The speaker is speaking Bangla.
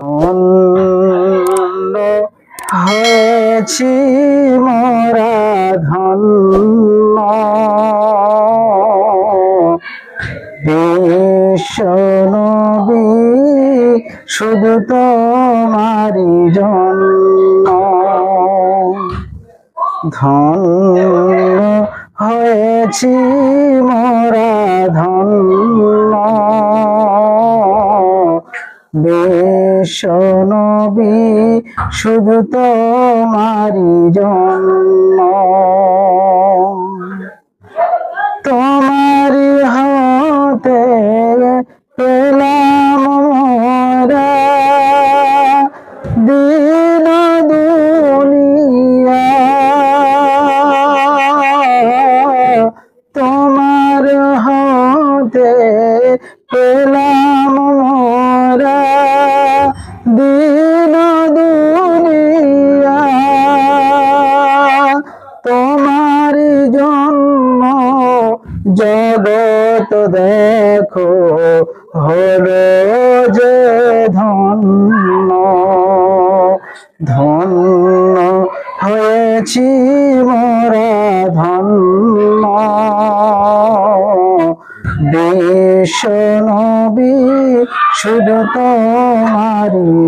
ধন্য হয়েছি মোরা ধন্য। বিশ্বনবী শুধু তোমারি জন্য। ধন্য হয়েছি মোরা ধন্য। বিশ্বনবী শুধু তোমারি জন্য। তোমারি হাতে পেলাম মোরা। দিন দুনিয়া। তোমার হাতে পেলাম দিন দুনিয়া তোমার জন্ম জগত দেখো হলো যে ধন্য। ধন্য হয়েছি মোরা ধন্য বিশ্বনবী শুধু তোমারি জন্য